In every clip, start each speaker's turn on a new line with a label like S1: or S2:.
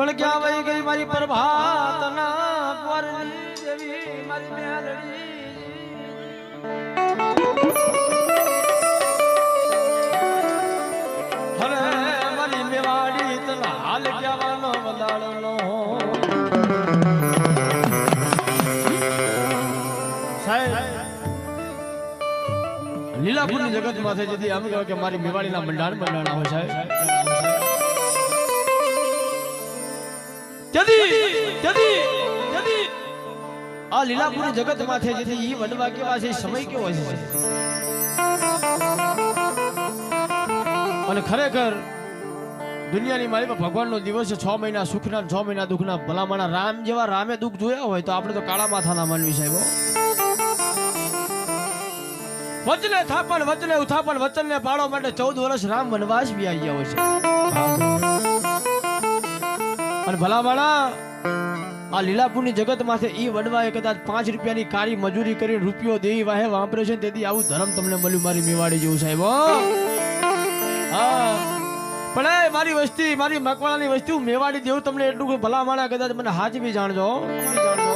S1: પણ ક્યાં વહી ગઈ મારી દેવી મારી મેલડી. હવે મારી મેવાડી, તને હાલ લીલાપુરની જગત માથે જેથી આમ કહેવાય કે મારી મેવાડીના મંડાણ મંડાણા હોય, સાહેબ. આ લીલાપુરની જગત માથે જેથી ઈ વડવા કેવા છે, સમય કેવો છે? અને ખરેખર દુનિયાની માલિકમાં ભગવાનનો દિવસ છ મહિના સુખના, છ મહિના દુઃખના. ભલામણા રામ જેવા રામે દુઃખ જોયા હોય તો આપણે તો કાળા માથાના માનવી સાહેબો વચને થાપણ, વચને ઉથાપણ, વચનને પાળવા માટે ચૌદ વર્ષ રામ વનવાસ બી આવી ગયા હોય છે. અને ભલામણા આ લીલાપુરની જગત એ વડવાએ કદાચ પાંચ રૂપિયાની કાળી મજૂરી કરી રૂપિયો દેવી વાહે વાપરે છે તેથી આવું ધર્મ તમને મળ્યું મારી મેવાડી જેવું સાહેબ પણ એ મારી વસ્તી, મારી મકવાણાની વસ્તી મેવાડી દેવું તમને એટલું ભલા ભલામણા કદાચ મને હાચ બી જાણજો જાણજો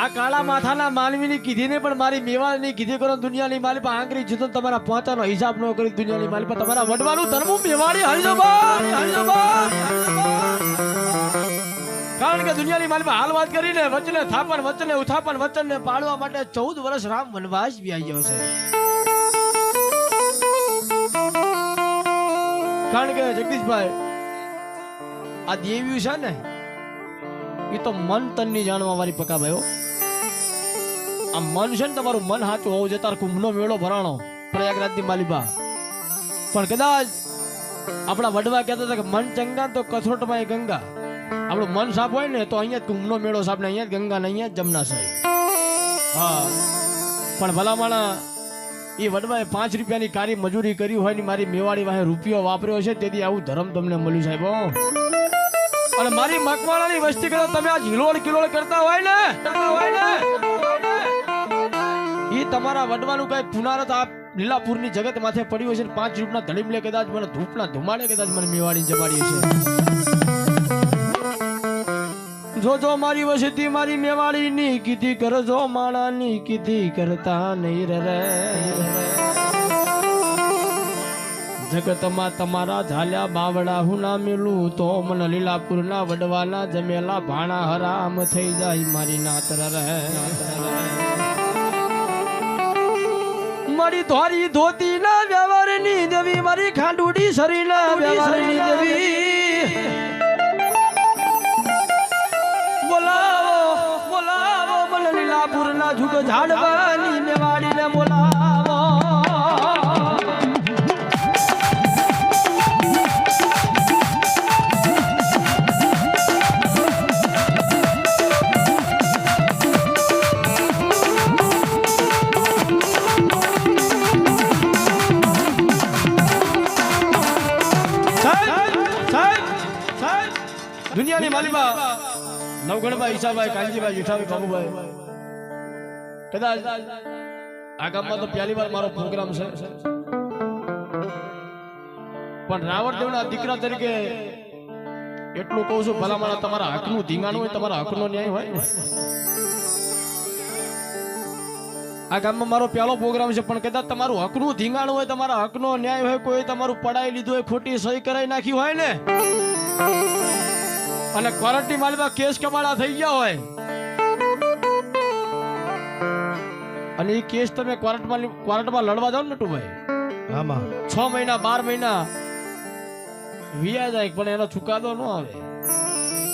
S1: આ કાળા માથાના માનવીની કીધીને પણ મારી મેવાડની કીધી કરો, દુનિયાની માલિક. આંગરી જીતો તમારા પોતાનો હિસાબ ન કરી, દુનિયાની માલિક. તમારા વડવાનું ધર્મ મેવાડી હલજો બા કારણ કે દુનિયાની માલિક હાલ વાત કરીને વચને, થાપણ વચને, ઉથાપણ વચનને પાળવા માટે ચૌદ વર્ષ રામ વનવાસ બી ગયો છે. કારણ કે જગદીશભાઈ, આ દેવ્યું છે ને એ તો મન તનની જાણવા વાળી પકા ભાઈઓ આ મન છે ને તમારું મન સાચું હોવું જોઈએ, તાર કુંભનો મેળો ભરાણો, પ્રયાગરાજની માલિબા. પણ કદાચ આપણા વડવા કહેતા હતા કે મન ચંગા તો કથરોટમાં એ ગંગા. આપણું મન સાફ હોય ને તો અહીંયા જ કુંભનો મેળો સાફ ને અહીંયા જ ગંગા ને અહીંયા જ જમના સાહેબ. હા. પણ ભલામણા એ વડવાએ પાંચ રૂપિયાની કારી મજૂરી કરી હોય ને મારી મેવાડી વાહે રૂપિયો વાપર્યો છે, તેથી આવું ધર્મ તમને મળ્યું સાહેબ. અને મારી મકવાણાની વસ્તી કરતા તમે આ હિલોળ કિલોળ કરતા હોય ને? એ તમારા વડવાનું કઈ પુનારત આ લીલાપુરની જગત માથે પડ્યું છે પાંચ રૂપના ધડીમલે કદાચ મને, ધૂપના ધુમાડે કદાચ મને મેવાડી જમાડી છે. જો જો મારી વસતી મારી મેવાડી ની કીધી કરજો માણા ની કીધી કરતા નહીં રે જગતમાં તમારા ઝાલ્યા બાવડા હું ના મેલું તો મને લીલાપુરના વડવાના જમેલા ભાણા હરામ થઈ જાય મારી નાતર રહે મારી ધોરી ધોતી ના વ્યવહારની દેવી મારી ખાંડુડી શરી ના વ્યવહારની દેવી. બોલાવો બોલાવો મને લીલાપુરના જુગ નવગણભાઈ ઈશાભાઈ, કાનજીભાઈ, જેઠાભાઈ બાબુભાઈ કદાચ આ ગામમાં તો પહેલી વાર મારો પ્રોગ્રામ છે. પણ રાવણદેવના દીકરા તરીકે એટલું કહું છું ભલા મારા તમારા હકનું ધીંગાણું હોય, તમારા હકનો ન્યાય હોય. આ ગામમાં મારો પહેલો પ્રોગ્રામ છે, પણ કદાચ તમારું હકનું ધીંગાણું હોય, તમારા હકનો ન્યાય હોય, કોઈ તમારું પડાઈ લીધું હોય, ખોટી સહી કરાઈ નાખી હોય ને? અને ક્વોરન્ટી માલમાં કેસ કમાડા થઈ ગયા હોય. અને એ કેસ તમે ક્વોરન્ટમાં ક્વોરન્ટમાં લડવા જાઓ ને ટુભાઈ
S2: આમાં.
S1: છ મહિના બાર મહિના વિયા જાય પણ એનો ચુકાદો ન આવે.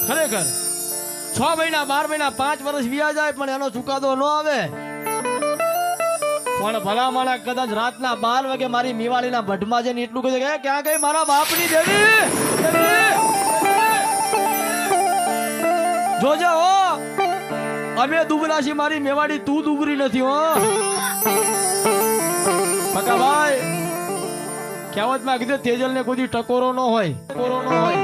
S1: ખરેખર. છ મહિના બાર મહિના પાંચ વર્ષ વિયા જાય પણ એનો ચુકાદો ન આવે. પણ ભલા માણા કદાચ રાતના બાર વાગે મારી મીવાળીના ભટમાં જઈને એટલું કહે કે ક્યાં ગઈ મારા બાપની દેવી! જોજે હો. અમે દુબળા છીએ મારી મેવાડી, તું દુબરી નથી હો. પકા ભાઈ કહેવતમાં કીધું તેજલ ને કોઈ ટકોરો ન હોય. ટકોરો ન હોય.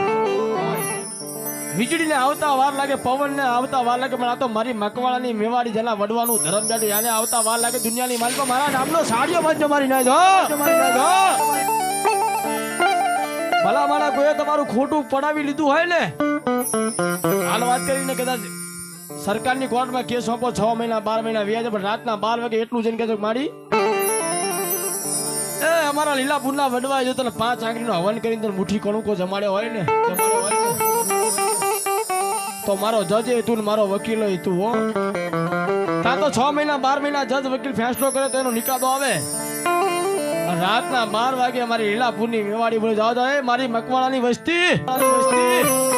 S1: વીજળી ને આવતા વાર લાગે પવન ને આવતા વાર લાગે, પણ આ તો મારી મકવાળાની મેવાડી જેના વડવાનું ધરમ જાડી આને આવતા વાર લાગે દુનિયાની માલિકો. મારા નામનો સાડીઓ બાજુ મારી નાખજો મારી નાખજો ભલા મારા કોઈ તમારું ખોટું પડાવી લીધું હોય ને? હાલ વાત કરીને કદાચ સરકારની કોર્ટમાં કેસ સોંપો, છ મહિના, બાર મહિના વ્યાજ, પણ રાતના બાર વાગે એટલું જઈને કહેજો મારી એ અમારા લીલાપુરના વડવાય જો તને પાંચ આંગળીનો હવન કરીને તને મુઠ્ઠી કણુકો જમાડે હોય ને તો મારો જજ એ તું મારો વકીલ એ તું, હો. તા તો છ મહિના, બાર મહિના જજ વકીલ ફેંસલો કરે તો એનો નિકાદો આવે. રાતના બાર વાગે અમારી લીલાપુરની મેવાડી બોલે, જાઓ જાઓ મારી મકવાણાની વસ્તી, મારી વસ્તી.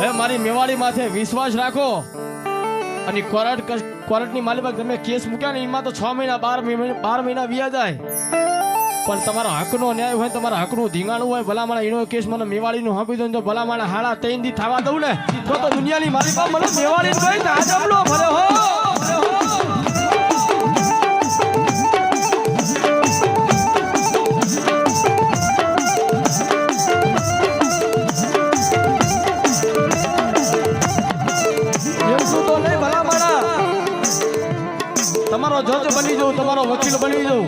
S1: હવે મારી મેવાડી માથે વિશ્વાસ રાખો અને કોર્ટ કોર્ટની માલિક તમે કેસ મૂક્યા ને એમાં તો છ મહિના, બાર મહિના બાર મહિના વ્યા જાય પણ તમારા હકનો ન્યાય હોય, તમારા હકનું ધીંગાણું હોય ભલામણા એનો કેસ મને મેવાડીનું આપી દો ને જો ભલામણા હાડા તૈન દી થવા દઉં ને, તો તો દુનિયાની મારી મને મેવાડી ના. તમારો વકીલ બની જાઉં.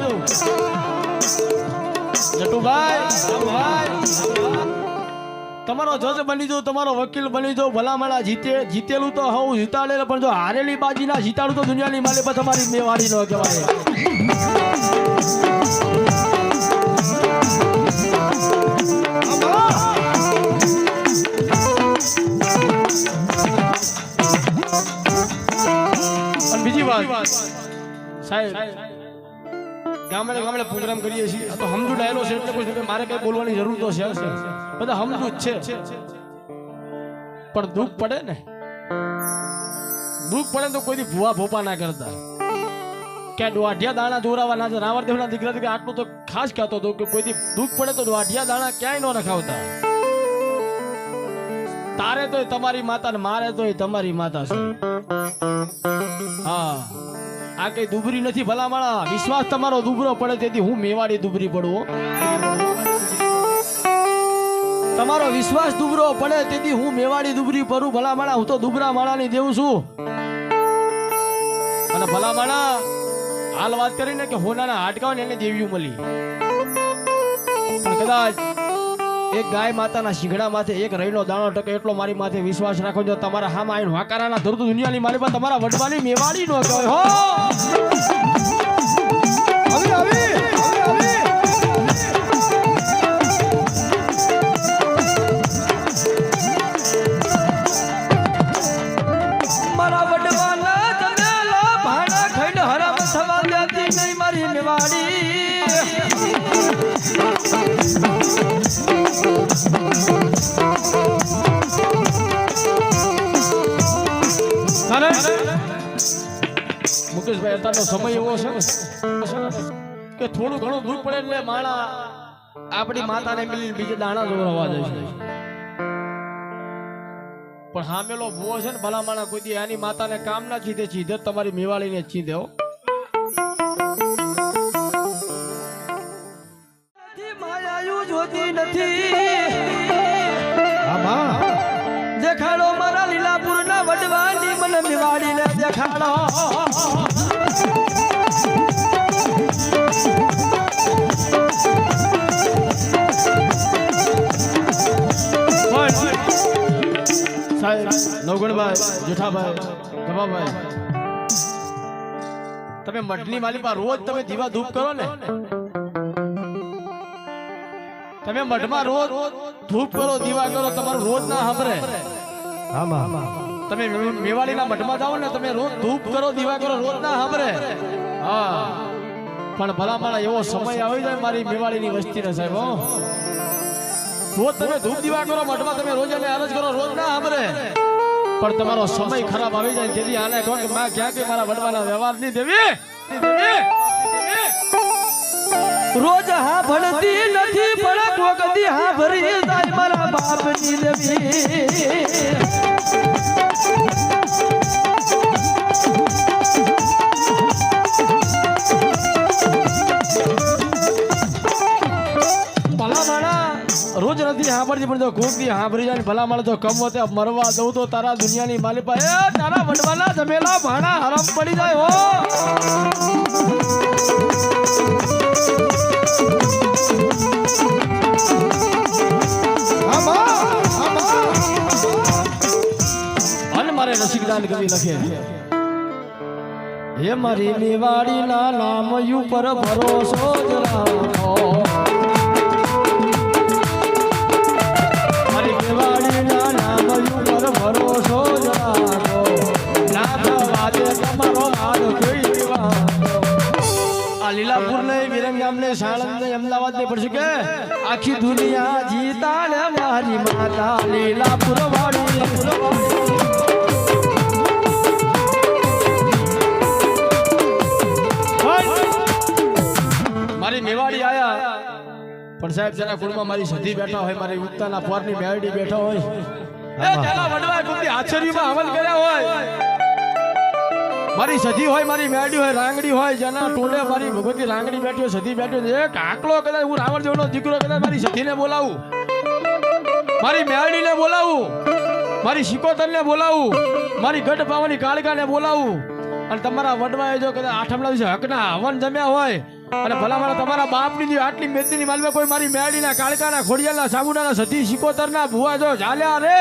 S1: જટુભાઈ. તમારો જજ બની જાઉં તમારો વકીલ બની જાઉં. ભલામણા જીતે જીતેલું તો હું જીતાડેલું પણ જો હારેલી બાજી ના જીતાડું તો દુનિયાની માલે પર તમારી મેવાડી ન કહેવાય. બીજી વાત. સાહેબ ગામડે ગામડે પ્રોગ્રામ કરીએ છીએ. તો સમજુ ડાયલો છે એટલે કોઈ મારે કઈ બોલવાની જરૂર તો છે બધા સમજુ જ છે. પણ દુઃખ પડે ને? દુઃખ પડે તો કોઈ ભૂવા ભોપા ના કરતા. કે દોઢિયા દાણા દોરાવા ના રાવણ દેવના દીકરા દીકરા આટલું તો ખાસ કહેતો હતો કે કોઈ દી દુઃખ પડે તો દોઢિયા દાણા ક્યાંય ન રખાવતા. તારે તોય તમારી માતા ને મારે તોય તમારી માતા છે. હા. આ કઈ દુબરી નથી ભલામણા? વિશ્વાસ તમારો દુબરો પડે, તેથી હું મેવાડી દુબરી પડું તમારો વિશ્વાસ દુબરો પડે, તેથી હું મેવાડી દુબરી પડું. ભલામણા, હું તો દુબરા માળાની દેવું છું. અને ભલામણા, હાલ વાત કરીને કે હોનાના હાડકાઓ ને એને દેવ્યું મળી. પણ કદાચ એક ગાય માતાના શીંગડા માથે એક રહીનો દાણો ટકે એટલો મારી માથે વિશ્વાસ રાખો જો તમારા હામાં આવીને વાકારાના ધરતું દુનિયાની મારી પણ તમારા વડવાની મેવાડી નો કહેવાય. હો! મુકેશભાઈ અત્યારનો સમય એવો છે ને કે થોડું ઘણું દૂર પડે એટલે માણા આપણી માતાને મિલી બીજે દાણા દોરવા જાય છે. પણ હામેલો ભૂવો છે ને ભલા માણા કોઈ દી આની માતાને કામ ના ચીધે ચીધે તમારી મેવાળીને જ ચીધે હો. નથી. નવગણભાઈ જેઠાભાઈ ગમાભાઈ તમે મઢની માલિપા રોજ તમે દીવા ધૂપ કરો ને? તમે મઢમાં રોજ ધૂપ કરો, દીવા કરો, તમારું રોજ ના સાંભળે. તમે મેવાડીના મઠમાં જાઓ ને, તમે રોજ ધૂપ કરો, દીવા કરો, રોજ ના સાંભળે. હા. પણ ભલામણ એવો સમય આવી જાય મારી મેવાડીની વસ્તીને સાહેબ રોજ તમે ધૂપ, દીવા કરો, મઠમાં તમે રોજ એને અરજ કરો, રોજ ના સાંભળે. પણ તમારો સમય ખરાબ આવી જાય જેથી આને કહો કે માં ક્યાં કે મારા વડવાના વ્યવહારની દેવી. દેવી રોજ હા ભણતી નથી, પણ કોકદી હા ભરી જાય મારા બાપની દેવી. સાંભળજે પણ જો ઘૂંટી સાંભળી જાય ભલા મારે જો કમ હોતે મરવા દઉં તો તારા દુનિયાની માલી પાસે તારા વડવાના જમેલા ભાણા હરામ પડી જાય, હો! મારે રસિકદાન કવિ લખે હે મારી નિવાડી ના નામ યુ પર ભરોસો જ રાખો. સાણંદ અમદાવાદ ને પડશે કે? આખી દુનિયા જીતા ને મારી માતા લીલાપુર વાળી મારી મેવાડી આયા. પણ સાહેબ જેના કુળમાં મારી સધી બેઠા હોય, મારી ઉત્તાના પોરની મેરડી બેઠા હોય. કુંડી આશ્ચર્યમાં હવન કર્યા હોય. મારી સધી હોય, મારી મેડી હોય, રાંગડી હોય, જેના ટોલે મારી ભગવતી રાંગડી બેઠી હોય, સધી બેઠી હોય, એક આકલો કદાચ હું રાવણ જેવનો દીકરો કદાચ મારી સધીને બોલાવું. મારી મેરડીને બોલાવું. મારી શિકોતરને બોલાવું. મારી ગઢ પાવાની કાળકાને બોલાવું. અને તમારા વડવાએ જો કદાચ આઠમના દિવસે હકના હવન જમ્યા હોય, અને ભલા મારા તમારા બાપની જે આટલી મેદની માલવે કોઈ મારી મેરડીના કાળકાના ખોડિયાના સાબુડાના સધી શિકોતરના ભુવા જો ચાલ્યા રે,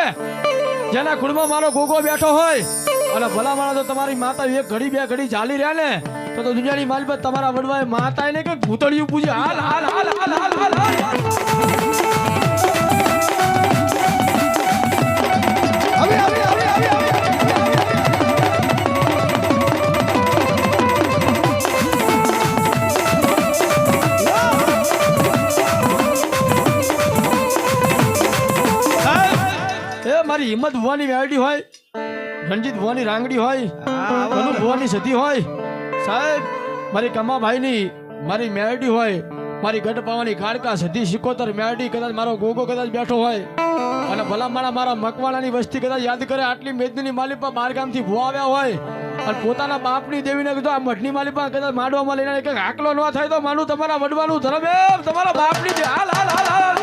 S1: જેના કુળમાં મારો ગોગો બેઠો હોય અને ભલા માણસ તો તમારી માતા એક ઘડી, બે ઘડી ચાલી રહ્યા ને, તો તો દુનિયાની માલ તમારા વડવાએ માતા ને કે ભૂતળિયું પૂજે હાલ હાલ હાલ હાલ હાલ હાલ હાલ મારી હિંમત હોવાની વેરડી હોય. રણજીત ભુવાની રાંગડી હોય, કનુ ભુવાની સતી હોય, સાહેબ, મારી કમાભાઈની મારી મેરડી હોય, મારી ગઢ પાવાની કાળકા સધી સિકોતર મેરડી કદાચ મારો ગોગો કદાચ બેઠો હોય, અને ભલામણા મારા મકવાણાની વસ્તી કદાચ યાદ કરે, આટલી મેદની માલિપા બારગામથી બાર ગામથી ભૂવા આવ્યા હોય, અને પોતાના બાપની દેવીને કીધું, આ મઠની માલિપા કદાચ માંડવામાં લઈને કંઈક આકલો ન થાય તો માનું તમારા વડવાનું ધરમ એમ તમારા બાપની હાલ હાલ હાલ હાલ.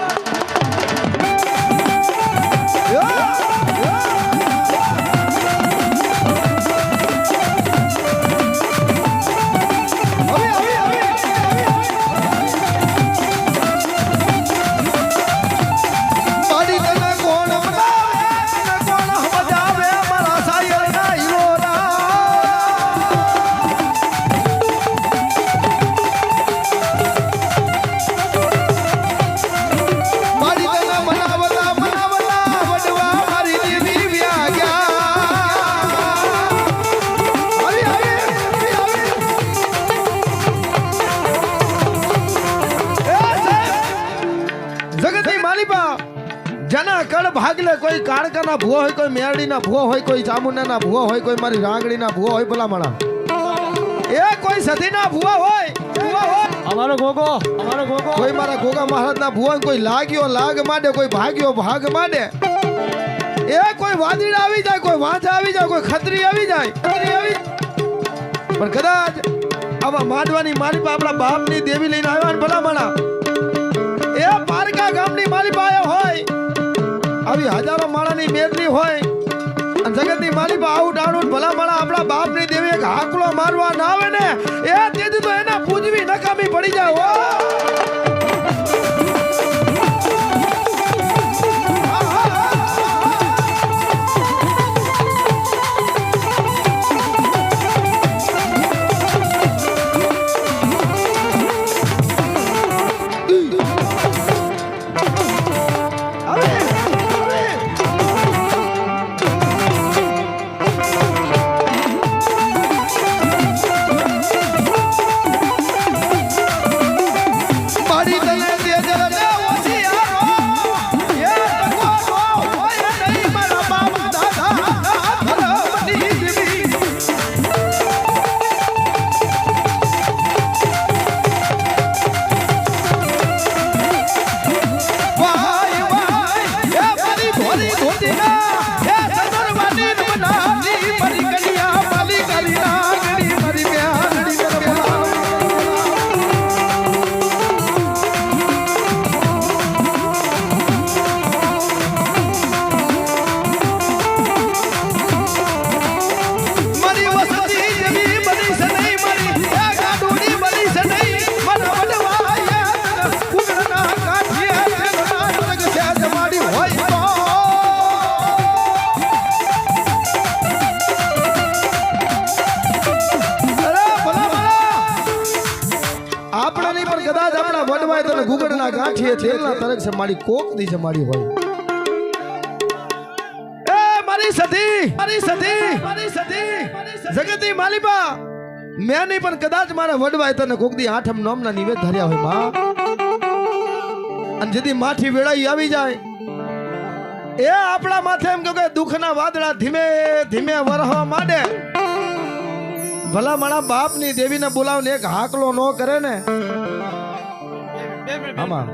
S2: જેના કળ ભાગલે કોઈ કાળકાના ભૂવો હોય કોઈ મેરડીના ભૂવો હોય કોઈ ચામુંડાના ભૂવો હોય કોઈ મારી રાંગડીના ભૂવો હોય ભલા માણા એ કોઈ સતીના ભૂવા હોય હોય.
S1: અમારો ગોગો અમારો ગોગો
S2: કોઈ મારા ગોગા મહારાજના ભૂવા કોઈ લાગ્યો લાગ માંડે કોઈ ભાગ્યો ભાગ માંડે. એ કોઈ વાદળા આવી જાય કોઈ વાંચા આવી જાય કોઈ ખત્રી આવી જાય. ખત્રી આવી પણ કદાચ આવા માંડવાની મારી આપણા બાપની દેવી લઈને આવ્યા ભલા માણા એ પારકા ગામની મારી પાસે હોય. આવી હજારો માળાની મેદની હોય. અને જગતની માલિપા આવું ડાણું ભલા માણા આપણા બાપની દેવી એક હાકલો મારવા ના આવે ને, એ તેથી તો એને પૂજવી નકામી પડી જાય, હો. કોક જમાડી કોકની જમાડી હોય. એ મારી સતી મારી સતી મારી સતી. જગતી માલિબા મેં નહીં પણ કદાચ મારા વડવાય તને કોક દી આઠમ નોમના નિવેદ ધર્યા હોયમાં અને જેથી માઠી વેળાઈ આવી જાય. એ આપણા માથે એમ કે દુઃખના વાદળા ધીમે ધીમે વરહવા માંડે. ભલા મારા બાપની દેવીને બોલાવને એક હાકલો ન કરે ને. આમાં.